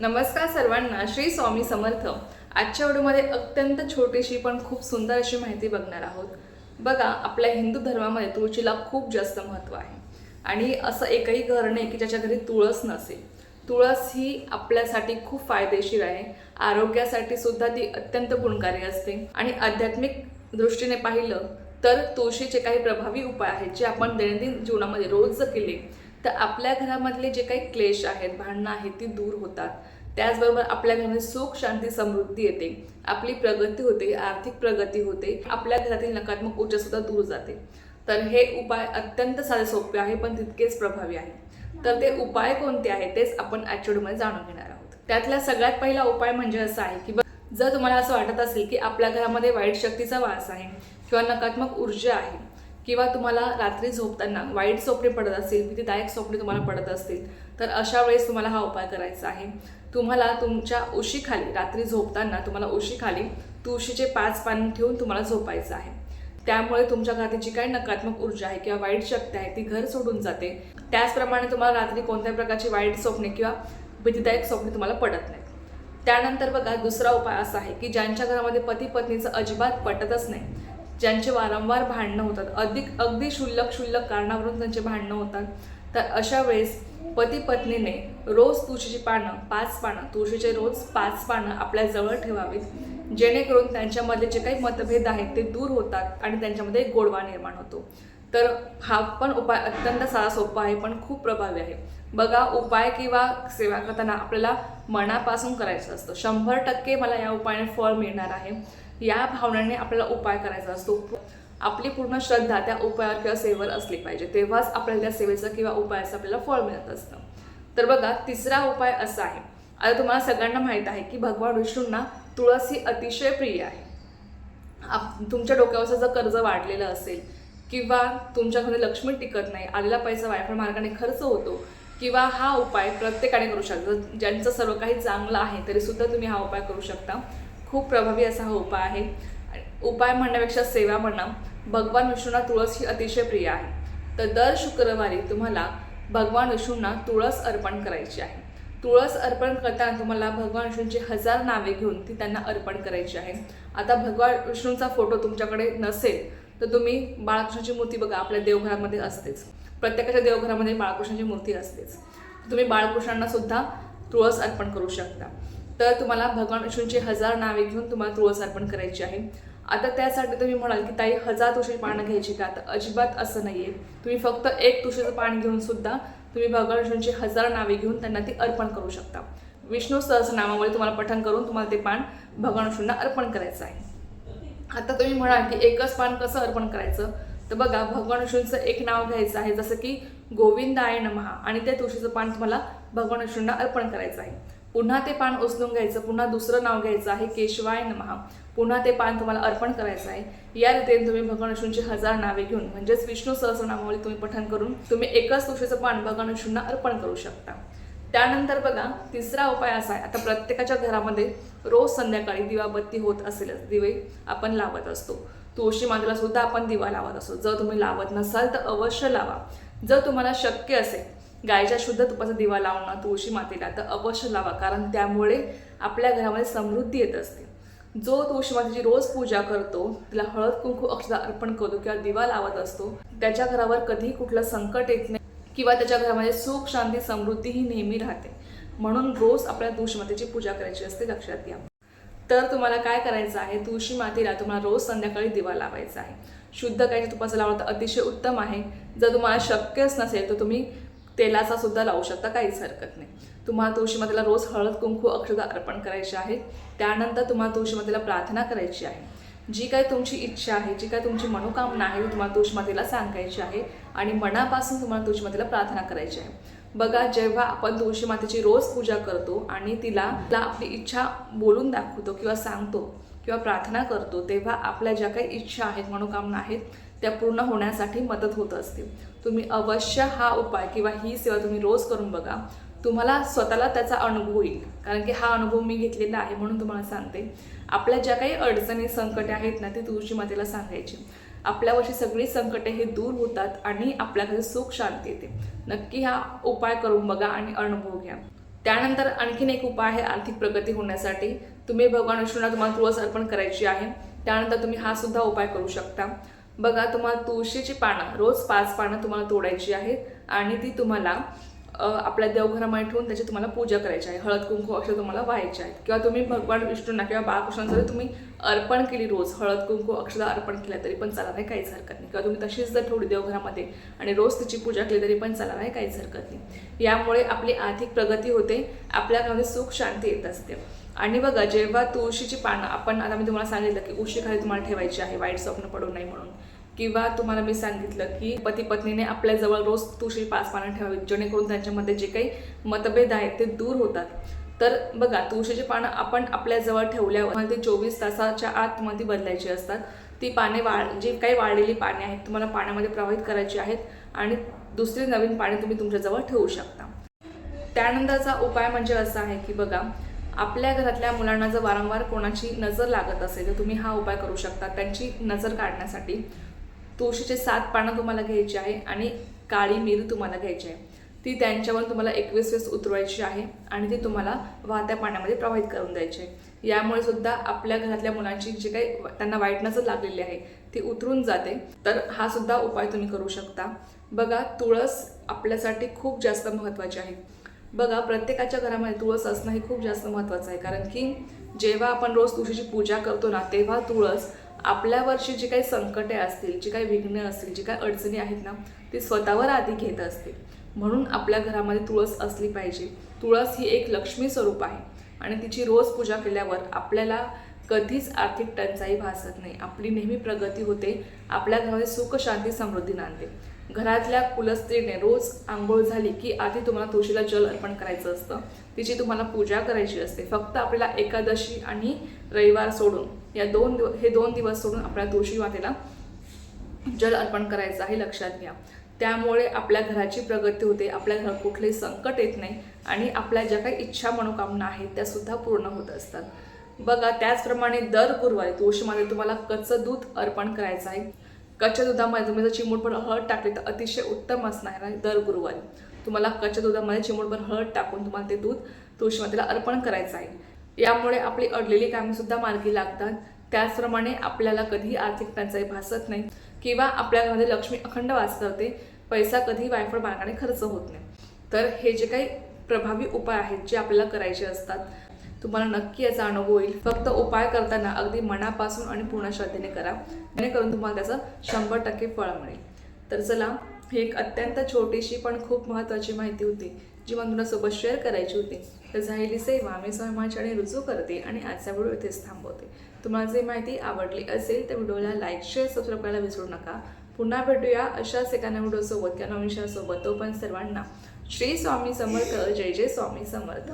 नमस्कार सर्वांना श्री स्वामी समर्थ. आजच्या व्हिडिओमध्ये अत्यंत छोटीशी पण खूप सुंदर अशी माहिती बघणार आहोत. बघा आपल्या हिंदू धर्मामध्ये तुळशीला खूप जास्त महत्त्व आहे. आणि असं एकही घर नाही की ज्याच्या घरी तुळस नसेल. तुळस ही आपल्यासाठी खूप फायदेशीर आहे. आरोग्यासाठी सुद्धा ती अत्यंत गुणकारी असते. आणि आध्यात्मिक दृष्टीने पाहिलं तर तुळशीचे काही प्रभावी उपाय आहेत जे आपण दैनंदिन जीवनामध्ये रोज केले. तर आपल्या घरामधले जे काही क्लेश आहेत भांडणं आहेत ती दूर होतात. त्याचबरोबर आपल्या घरामध्ये सुख शांती समृद्धी येते. आपली प्रगती होते आर्थिक प्रगती होते. आपल्या घरातील नकारात्मक ऊर्जा सुद्धा दूर जाते. तर हे उपाय अत्यंत साधे सोपे आहे पण तितकेच प्रभावी आहे. तर ते उपाय कोणते आहेत तेच आपण आजच्या जाणून घेणार आहोत. त्यातला सगळ्यात पहिला उपाय म्हणजे असा आहे की जर तुम्हाला असं वाटत असेल की आपल्या घरामध्ये वाईट शक्तीचा वास आहे किंवा नकारात्मक ऊर्जा आहे किंवा तुम्हाला रात्री झोपताना वाईट स्वप्ने पडत असतील भीतीदायक स्वप्ने तुम्हाला पडत असतील तर अशा वेळेस तुम्हाला हा उपाय करायचा आहे. तुम्हाला तुमच्या उशीखाली रात्री झोपताना तुम्हाला उशीखाली तुळशीचे पाच पान ठेवून तुम्हाला झोपायचं आहे. त्यामुळे तुमच्या घरातील जी काही नकारात्मक ऊर्जा आहे किंवा वाईट शक्ती आहे ती घर सोडून जाते. त्याचप्रमाणे तुम्हाला रात्री कोणत्याही प्रकारची वाईट स्वप्ने किंवा भीतीदायक स्वप्ने तुम्हाला पडत नाहीत. त्यानंतर बघा दुसरा उपाय असा आहे की ज्यांच्या घरामध्ये पती पत्नीचं अजिबात पटतच नाही ज्यांचे वारंवार भांडणं होतात. अधिक अगदी क्षुल्लक क्षुल्लक कारणावरून त्यांचे भांडणं होतात. तर अशा वेळेस पती पत्नीने रोज तुळशीची पानं पाच पानं तुळशीचे रोज पाच पानं आपल्या जवळ ठेवावीत. जेणेकरून त्यांच्यामधले जे काही मतभेद आहेत ते दूर होतात आणि त्यांच्यामध्ये एक गोडवा निर्माण होतो. तर हा पण उपाय अत्यंत साधा सोपा आहे पण खूप प्रभावी आहे. बघा उपाय किंवा सेवा करताना आपल्याला मनापासून करायचं असतं. शंभर टक्के मला या उपायाने फळ मिळणार आहे. या भावनेने आपल्याला उपाय करायचा असतो. आपली पूर्ण श्रद्धा त्या उपायावर किंवा सेवेवर असली पाहिजे. तेव्हाच आपल्याला त्या सेवेचं किंवा उपायाचं आपल्याला फळ मिळत असतं. तर बघा तिसरा उपाय असा आहे. आता तुम्हाला सगळ्यांना माहीत आहे की भगवान विष्णूंना तुळस ही अतिशय प्रिय आहे. आप तुमच्या डोक्यावरचं जर कर्ज वाढलेलं असेल किंवा तुमच्याकडे लक्ष्मी टिकत नाही आलेला पैसा वायफळ मार्गाने खर्च होतो किंवा हा उपाय प्रत्येकाने करू शकता. ज्यांचं सर्व काही चांगलं आहे तरी सुद्धा तुम्ही हा उपाय करू शकता. खूप प्रभावी असा हा उपाय आहे. उपाय म्हणण्यापेक्षा सेवा म्हणा भगवान विष्णूंना तुळस ही अतिशय प्रिय आहे. तर दर शुक्रवारी तुम्हाला भगवान विष्णूंना तुळस अर्पण करायची आहे. तुळस अर्पण करताना तुम्हाला भगवान विष्णूंची हजार नावे घेऊन ती त्यांना अर्पण करायची आहे. आता भगवान विष्णूंचा फोटो तुमच्याकडे नसेल तर तुम्ही बाळकृष्णाची मूर्ती बघा आपल्या देवघरामध्ये असतेच. प्रत्येकाच्या देवघरामध्ये बाळकृष्णाची मूर्ती असतेच. तुम्ही बाळकृष्णांना सुद्धा तुळस अर्पण करू शकता. तर तुम्हाला भगवान विष्णूंची हजार नावे घेऊन तुम्हाला तुळस अर्पण करायची आहे. आता त्यासाठी तुम्ही म्हणाल की ताई हजार तुळशीची पानं घ्यायची का? तर अजिबात असं नाही आहे तुम्ही फक्त एक तुळशीचं पान घेऊन सुद्धा तुम्ही भगवान विष्णूंची हजार नावे घेऊन त्यांना ती अर्पण करू शकता. विष्णू सहस्रनामामुळे तुम्हाला पठण करून तुम्हाला ते पान भगवान विष्णूंना अर्पण करायचं आहे. आता तुम्ही म्हणाल की एकच पान कसं अर्पण करायचं? तर बघा भगवान विष्णूंचं एक नाव घ्यायचं आहे जसं की गोविंदाय नमहा आणि ते तुळशीचं पान तुम्हाला भगवान विष्णूंना अर्पण करायचं आहे. पुन्हा ते पान उचलून घ्यायचं पुन्हा दुसरं नाव घ्यायचं आहे केशवाय नमहा पुन्हा ते पान तुम्हाला अर्पण करायचं आहे. या रीतीने तुम्ही भगवान विष्णूंची हजार नावे घेऊन म्हणजेच विष्णू सहस्रनामावली तुम्ही पठण करून तुम्ही एकच तुळशीचं पान भगवान विष्णूंना अर्पण करू शकता. त्यानंतर बघा तिसरा उपाय असा आहे आता प्रत्येकाच्या घरामध्ये रोज संध्याकाळी दिवाबत्ती होत असेलच दिवे आपण लावत असतो. तुळशी मातेला सुद्धा आपण दिवा लावत असतो जर तुम्ही लावत नसाल तर अवश्य लावा. जर तुम्हाला शक्य असेल गायच्या शुद्ध तुपाचा दिवा लावणं तुळशी मातेला तर अवश्य लावा. कारण त्यामुळे आपल्या घरामध्ये समृद्धी येत असते. जो तुळशी मातेची रोज पूजा करतो तिला हळद कुंकू अक्षदा अर्पण करतो किंवा दिवा लावत असतो त्याच्या घरावर कधीही कुठलं संकट येत नाही किंवा त्याच्या घरामध्ये सुख शांती समृद्धी ही नेहमी राहते. म्हणून रोज आपल्या तुळशी मातेची पूजा करायची असते लक्षात घ्या. तर तुम्हाला काय करायचं आहे? तुळशी मातीला तुम्हाला रोज संध्याकाळी दिवा लावायचा आहे. शुद्ध गायच्या तुपाचं लावलं तर अतिशय उत्तम आहे. जर तुम्हाला शक्यच नसेल तर तुम्ही तेलाचा सुद्धा लावू शकता काहीच हरकत नाही. तुम्हाला तुळशी मातेला रोज हळद कुंकू अक्षता अर्पण करायचे आहे. त्यानंतर तुम्हाला तुळशी मातेला प्रार्थना करायची आहे. जी काय तुमची इच्छा आहे जी काय तुमची मनोकामना आहे ती तुम्हाला तुळशी मातेला सांगायची आहे. आणि मनापासून तुम्हाला तुळशी मातेला प्रार्थना करायची आहे. बघा जेव्हा आपण तुळशी मातेची रोज पूजा करतो आणि तिला तिला आपली इच्छा बोलून दाखवतो किंवा सांगतो किंवा प्रार्थना करतो तेव्हा आपल्या ज्या काही इच्छा आहेत मनोकामना आहेत त्या पूर्ण होण्यासाठी मदत होत असते. तुम्ही अवश्य हा उपाय किंवा ही सेवा तुम्ही रोज करून बघा. तुम्हाला स्वतःला त्याचा अनुभव येईल. कारण की हा अनुभव मी घेतलेला आहे म्हणून तुम्हाला सांगते. आपल्या ज्या काही अडचणी संकटे आहेत ना ती तुळशी मातेला सांगायची. आपल्यावरची सगळी संकटे हे दूर होतात आणि आपल्याकडे सुख शांती येते. नक्की हा उपाय करून बघा आणि अनुभव घ्या. त्यानंतर आणखीन एक उपाय आहे आर्थिक प्रगती होण्यासाठी. तुम्ही भगवान विष्णूंना तुम्हाला तुळस अर्पण करायची आहे. त्यानंतर तुम्ही हा सुद्धा उपाय करू शकता. बघा तुम्हाला तुळशीची पानं रोज पाच पानं तुम्हाला तोडायची आहेत आणि ती तुम्हाला आपल्या देवघरामध्ये ठेवून त्याची तुम्हाला पूजा करायची आहे. हळद कुंकू अक्षर तुम्हाला व्हायचे आहेत. किंवा तुम्ही भगवान विष्णूंना किंवा बाळकृष्णांना जरी तुम्ही अर्पण केली रोज हळद कुंकू अक्षर अर्पण केलं तरी पण चालणार नाही काहीच हरकत नाही. किंवा तुम्ही तशीच जर ठेवली देवघरामध्ये आणि रोज तिची पूजा केली तरी पण चालणार नाही काहीच हरकत नाही. यामुळे आपली आर्थिक प्रगती होते आपल्या घरामध्ये सुख शांती येत असते. आणि बघा जेव्हा तुळशीची पानं आपण आता मी तुम्हाला सांगितलं की उशीखाली तुम्हाला ठेवायची आहे वाईट स्वप्न पडू नये म्हणून. किंवा तुम्हाला मी सांगितलं की पती पत्नीने आपल्याजवळ रोज तुळशी पाच पानं ठेवावीत जेणेकरून त्यांच्यामध्ये जे काही मतभेद आहेत ते दूर होतात. तर बघा तुळशीची पानं आपण आपल्याजवळ ठेवल्यावर तुम्हाला ती चोवीस तासाच्या आत तुम्हाला ती बदलायची असतात. ती पाने वाळ जी काही वाळलेली पाने आहेत तुम्हाला पाण्यामध्ये प्रवाहित करायची आहेत आणि दुसरी नवीन पाणी तुम्ही तुमच्याजवळ ठेवू शकता. त्यानंतरचा उपाय म्हणजे असा आहे की बघा आपल्या घरातल्या मुलांना जर वारंवार कोणाची नजर लागत असेल तर तुम्ही हा उपाय करू शकता. त्यांची नजर काढण्यासाठी तुळशीचे सात पानं तुम्हाला घ्यायची आहे आणि काळी मिरी तुम्हाला घ्यायची आहे. ती त्यांच्यावर तुम्हाला एकवीस वेळेस उतरवायची आहे आणि ती तुम्हाला वाहत्या पाण्यामध्ये प्रवाहित करून द्यायची आहे. यामुळे सुद्धा आपल्या घरातल्या मुलांची जी काही त्यांना वाईट नजर लागलेली आहे ती उतरून जाते. तर हा सुद्धा उपाय तुम्ही करू शकता. बघा तुळस आपल्यासाठी खूप जास्त महत्त्वाची आहे. बघा प्रत्येकाच्या घरामध्ये तुळस असणं हे खूप जास्त महत्त्वाचं आहे. कारण की जेव्हा आपण रोज तुळशीची पूजा करतो ना तेव्हा तुळस आपल्यावरची जी काही संकटे असतील जी काही विघ्न असतील जी काही अडचणी आहेत ना ती स्वतःवर आधी घेत असते म्हणून आपल्या घरामध्ये तुळस असली पाहिजे. तुळस ही एक लक्ष्मी स्वरूप आहे. आणि तिची रोज पूजा केल्यावर आपल्याला कधीच आर्थिक टंचाई भासत नाही. आपली नेहमी प्रगती होते. आपल्या घरामध्ये सुख शांती समृद्धी नांदते. घरातल्या कुलस्त्रीने रोज आंघोळ झाली की आधी तुम्हाला तुळशीला जल अर्पण करायचं असतं. तिची तुम्हाला पूजा करायची असते. फक्त आपल्याला एकादशी आणि रविवार सोडून या दोन दिव हे दोन दिवस सोडून आपल्या तुळशी मातेला जल अर्पण करायचं आहे लक्षात घ्या. त्यामुळे आपल्या घराची प्रगती होते आपल्या घरात कुठलेही संकट येत नाही आणि आपल्या ज्या काही इच्छा मनोकामना आहेत त्यासुद्धा पूर्ण होत असतात. बघा त्याचप्रमाणे दर गुरुवारी तुळशीमध्ये तुम्हाला कच्चं दूध अर्पण करायचं आहे. कच्च्या दुधामध्ये तुम्ही जर चिमूटभर हळद टाकली तर अतिशय उत्तम असणार आहे दर गुरुवारी. तुम्हाला कच्च्या दुधामध्ये चिमूटभर हळद टाकून तुम्हाला ते दूध तुळशीमातेला अर्पण करायचं आहे. यामुळे आपली अडलेली कामेसुद्धा मार्गी लागतात. त्याचप्रमाणे आपल्याला कधीही आर्थिक टंचाई भासत नाही किंवा आपल्या घरामध्ये लक्ष्मी अखंड वास करते पैसा कधी वायफळ मार्गाने खर्च होत नाही. तर हे जे काही प्रभावी उपाय आहेत जे आपल्याला करायचे असतात तुम्हाला नक्की याचा अनुभव येईल फक्त उपाय करताना अगदी मनापासून आणि पूर्ण श्रद्धेने करा. जेणेकरून तुम्हाला त्याचं शंभर टक्के फळ मिळेल. तर चला ही एक अत्यंत छोटीशी पण खूप महत्त्वाची माहिती होती जी मला तुमच्यासोबत शेअर करायची होती. तर झालेली सेवा मी स्वयंमाची आणि रुजू करते आणि आजचा व्हिडिओ इथेच थांबवते. तुम्हाला जी माहिती आवडली असेल तर व्हिडिओला लाईक शेअर सबस्क्राईब करायला विसरू नका. पुन्हा भेटूया अशाच एका नवीन व्हिडिओसोबत किंवा नवीन शेअरसोबत तो पण सर्वांना श्री स्वामी समर्थ. जय जय स्वामी समर्थ.